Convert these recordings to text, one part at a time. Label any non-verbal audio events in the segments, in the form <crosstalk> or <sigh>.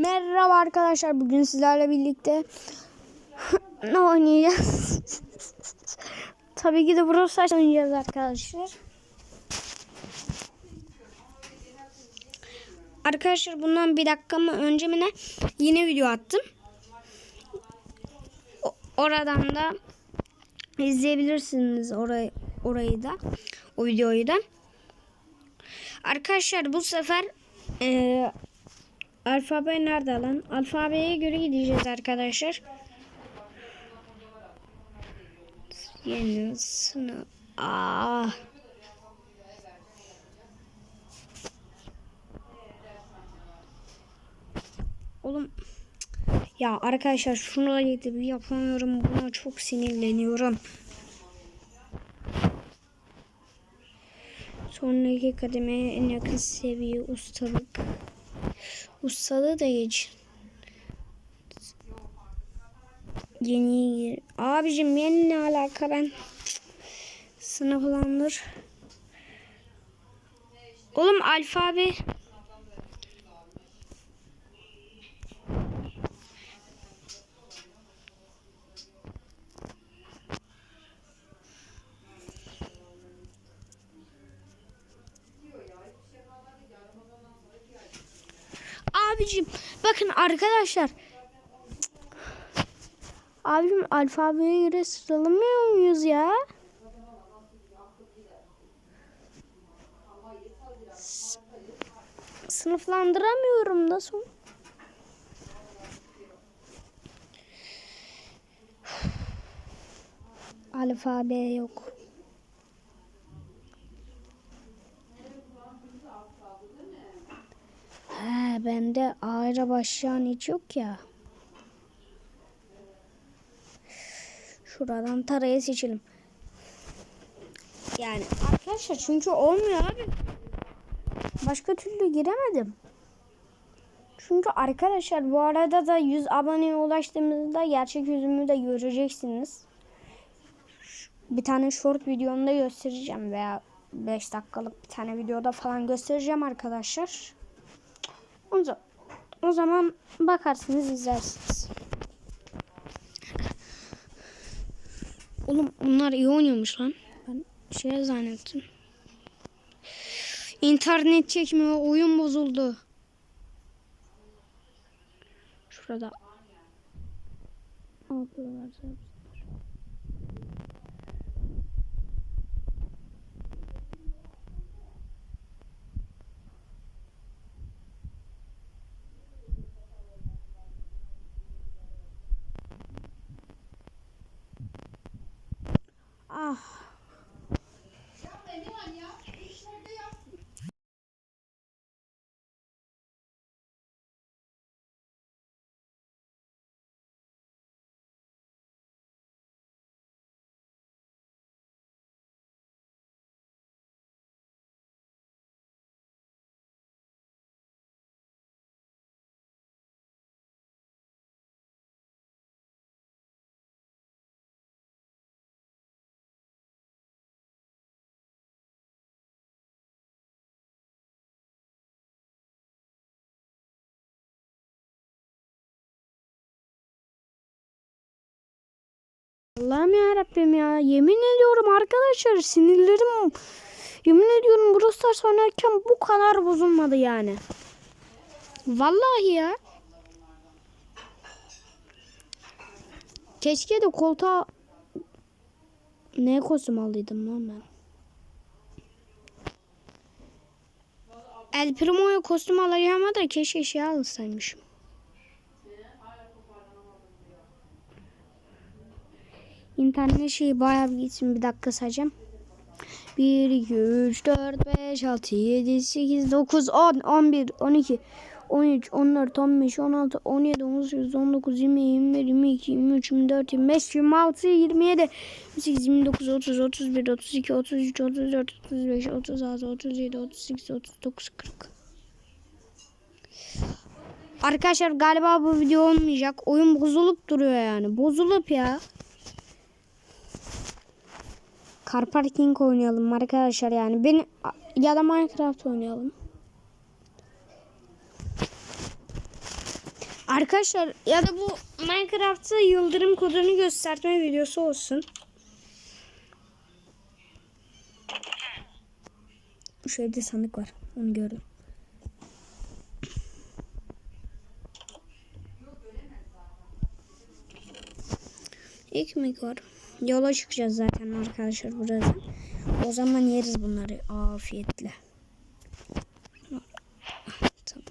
Merhaba arkadaşlar. Bugün sizlerle birlikte <laughs> ne oynayacağız? <laughs> Tabii ki de Stars oynayacağız arkadaşlar. Arkadaşlar bundan bir dakika mı önce mi ne yine video attım. O- oradan da izleyebilirsiniz orayı orayı da o videoyu da. Arkadaşlar bu sefer eee Alfabe nerede lan? Alfabeye göre gideceğiz arkadaşlar. Yeni sınıf. Aa. Oğlum. Ya arkadaşlar şunu yedim yapamıyorum. Buna çok sinirleniyorum. Sonraki kademeye en yakın seviye ustalık. Ustalığı da geç. Yeni abicim yeni ne alaka ben sınıflandır. Oğlum alfabe Abicim bakın arkadaşlar. Abicim alfabeye göre sıralamıyor muyuz ya? Sınıflandıramıyorum nasıl? Alfabe yok. Bende ayrı başlayan hiç yok ya. Şuradan tarayı seçelim. Yani arkadaşlar çünkü olmuyor abi. Başka türlü giremedim. Çünkü arkadaşlar bu arada da 100 aboneye ulaştığımızda gerçek yüzümü de göreceksiniz. Bir tane short videomda göstereceğim veya 5 dakikalık bir tane videoda falan göstereceğim arkadaşlar. O zaman, o zaman bakarsınız izlersiniz. Oğlum bunlar iyi oynuyormuş lan. Ben şey zannettim. İnternet çekmiyor. Oyun bozuldu. Şurada. Yapıyorlarsa Allah'ım ya Rabbim ya. Yemin ediyorum arkadaşlar sinirlerim yemin ediyorum Brawl Stars oynarken bu kadar bozulmadı yani. Vallahi ya. Keşke de koltuğa ne kostüm aldıydım lan ben. El Primo'ya kostüm alacağım da keşke şey alsaymışım. İnternet şeyi bayağı bir gitsin. Bir dakika sayacağım. 1, 2, 3, 4, 5, 6, 7, 8, 9, 10, 11, 12, 13, 14, 15, 16, 17, 18, 19, 20, 21, 22, 23, 24, 25, 26, 27, 28, 29, 30, 31, 32, 33, 34, 35, 36, 37, 38, 39, 40. Arkadaşlar galiba bu video olmayacak. Oyun bozulup duruyor yani. Bozulup ya. Car Parking oynayalım arkadaşlar yani. Beni ya da Minecraft oynayalım. Arkadaşlar ya da bu Minecraft'ta yıldırım kodunu gösterme videosu olsun. Şöyle sandık var. Onu gördüm. Ekmek var. Yola çıkacağız zaten arkadaşlar buradan. O zaman yeriz bunları afiyetle. Tamam.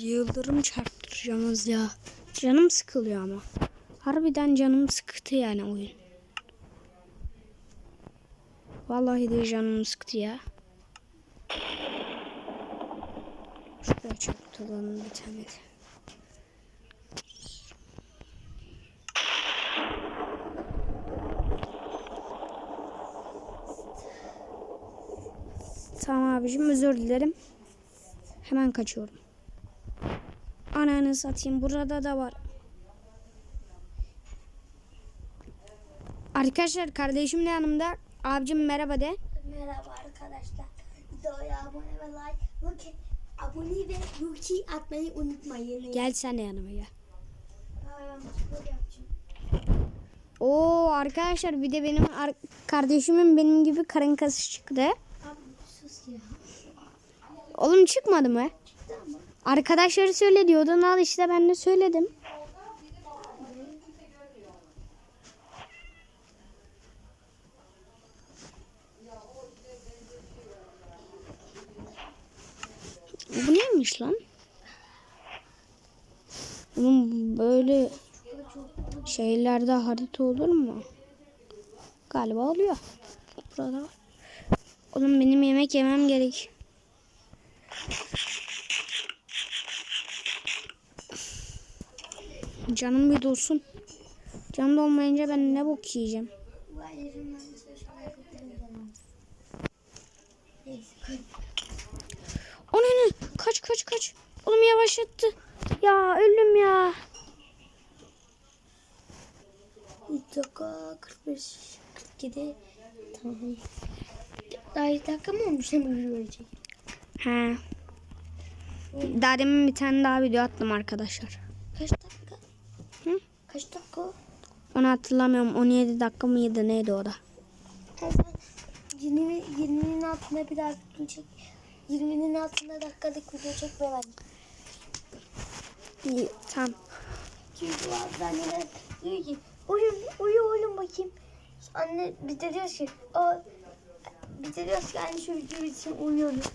Yıldırım çarptıracağız ya. Canım sıkılıyor ama. Harbiden canım sıktı yani oyun. Vallahi de canım sıktı ya. Şuraya çarptıralım bir tane. Tamam abicim özür dilerim. Hemen kaçıyorum. Ananı satayım. Burada da var. Arkadaşlar kardeşim de yanımda. Abicim merhaba de. Merhaba arkadaşlar. Videoya abone ve like. Bakın abone ve yuki atmayı unutmayın. Gel sen de yanıma gel. Oo arkadaşlar bir de benim ar- kardeşimin benim gibi karın kası çıktı. Abi sus ya. Oğlum çıkmadı mı? Arkadaşları söyle diyordun al işte ben de söyledim. Bu neymiş lan? Oğlum böyle şeylerde harita olur mu? Galiba oluyor. Burada. Oğlum benim yemek yemem gerek. Canım bir dolsun. Canım dolmayınca ben ne bok yiyeceğim. O ne ne? Kaç kaç kaç. Oğlum yavaşlattı. Ya öldüm ya. 3 dakika 45 47 Tamam. Daha 2 dakika mı olmuş hemen ölecek. He. Daha demin bir tane daha video attım arkadaşlar. Kaç dakika? Kaç dakika? Onu hatırlamıyorum. 17 dakika mıydı neydi o da? Yani sen 20, 20'nin altında bir video çek. 20'nin altında dakikalık video çekme bence. İyi, tamam. Çünkü bazı anneler diyor ki uyun uyu oğlum bakayım. Anne biz de diyoruz ki o biz de diyoruz ki anne şu video için uyuyoruz.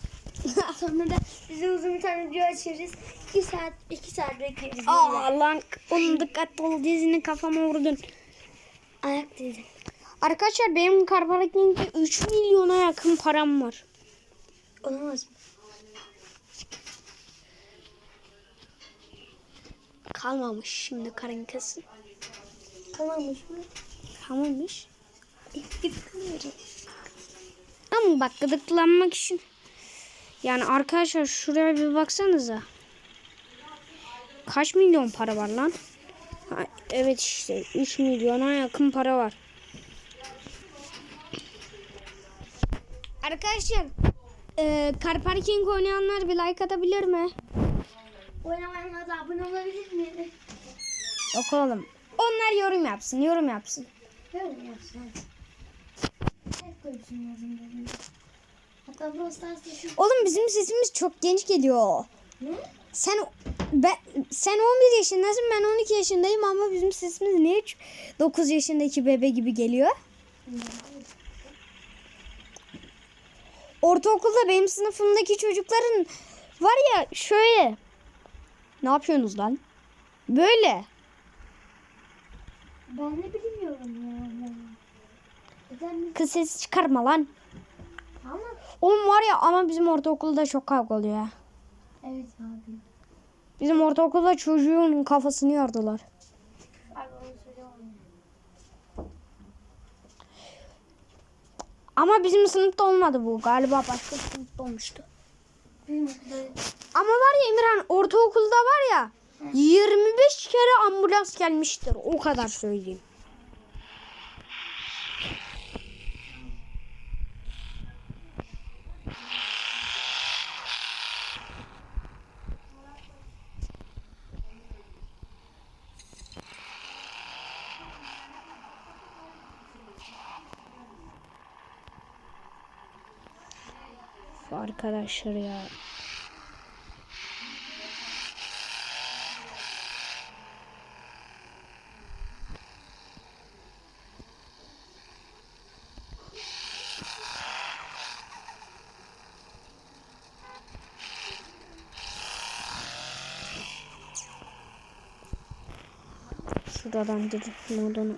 <laughs> Sonra da bize uzun bir tane video açarız. 2 saat 2 saat bekleriz. Aa lan oğlum dikkatli ol dizini kafama vurdun. Ayak dedim. Arkadaşlar benim Carparking'de 3 milyona yakın param var. Olamaz mı? Kalmamış şimdi karın kası. Kalmamış mı? Kalmamış. Yıkılmıyorum. Ama bak gıdıklanmak için. Yani arkadaşlar şuraya bir baksanıza. Kaç milyon para var lan? Ha, evet işte 3 milyona yakın para var. Arkadaşlar e, car parking oynayanlar bir like atabilir mi? Oynamayanlar da abone olabilir mi? Yok oğlum. Onlar yorum yapsın, yorum yapsın. Mi yapsın. Hep koysun yazın dedim. Hatta Brawl Stars'ta şu... Oğlum bizim sesimiz çok genç geliyor. Ne? Sen ben, sen 11 yaşındasın ben 12 yaşındayım ama bizim sesimiz niye 9 yaşındaki bebe gibi geliyor? Ortaokulda benim sınıfımdaki çocukların var ya şöyle. Ne yapıyorsunuz lan? Böyle. Ben ne bilmiyorum ya. Kız sesi çıkarma lan. Oğlum var ya ama bizim ortaokulda çok kavga oluyor ya. evet abi. Bizim ortaokulda çocuğun kafasını yardılar. Abi onu. Ama bizim sınıfta olmadı bu. Galiba başka sınıfta olmuştu. Ama var ya Emirhan ortaokulda var ya 25 kere ambulans gelmiştir. O kadar söyleyeyim. Arkadaşlar ya. Şuradan direkt modunu.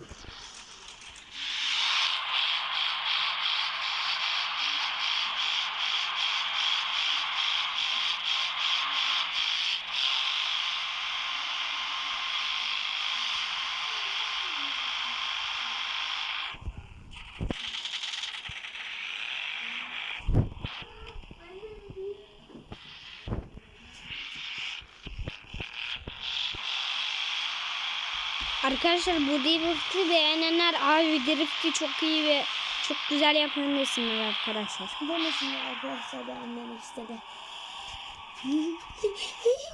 Arkadaşlar bu drifti beğenenler abi drifti çok iyi ve çok güzel yapan desinler arkadaşlar. Demesin arkadaşlar beğenmemek istedi.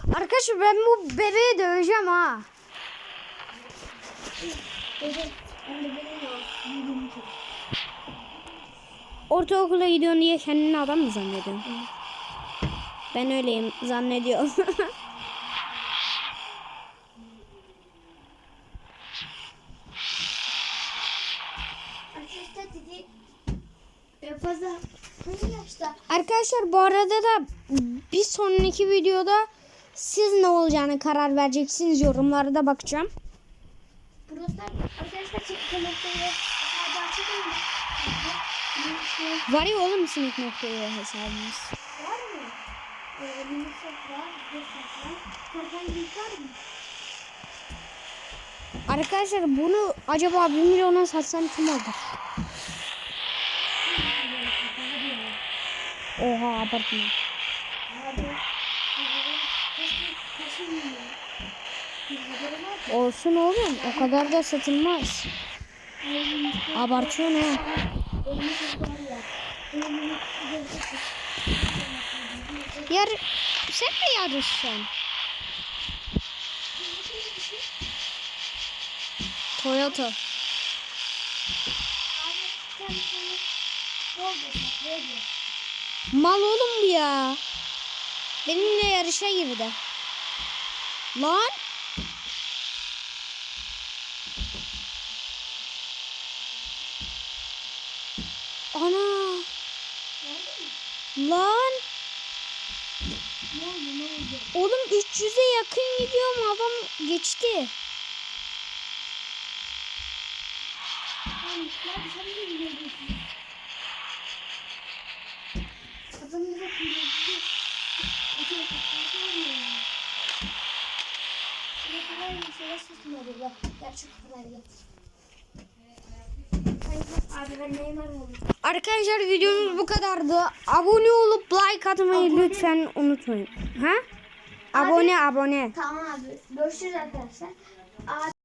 <laughs> Arkadaşlar ben bu bebeği döveceğim ha. Ortaokula gidiyorsun diye kendini adam mı zannediyorsun? Ben öyleyim zannediyorum. <laughs> Arkadaşlar dedi. En fazla hangi yaşta? Arkadaşlar bu arada da bir sonraki videoda siz ne olacağını karar vereceksiniz. Yorumlara da bakacağım. Burası arkadaşlar mı? Şey Var ya oğlum sinik noktaya hesabımız. var mı? Ee, Minnesota var mı? Arkadaşlar bunu acaba 1 milyona satsam kim alır? Var mı? Olsun oğlum o kadar da satılmaz. Abartıyorsun ha. Yar sen mi yarışacaksın? Toyota. Abi sen şunu bol bol. Mal oğlum bu ya. Benimle yarışa girdi. Lan. Ana. Lan. Oğlum 300'e yakın gidiyorum adam geçti. Sen lan sen de gidiyorsun. Adam bize kıyafeti. Öteye kıyafeti olmuyor. Ne kadar bir şeyler susmadı bak. Gerçek kadar ya. Abi ben Neymar oldum. Arkadaşlar videomuz bu kadardı. Abone olup like atmayı Abone- lütfen unutmayın. Ha? Abone abone. Tamam abi. Görüşürüz arkadaşlar. Abi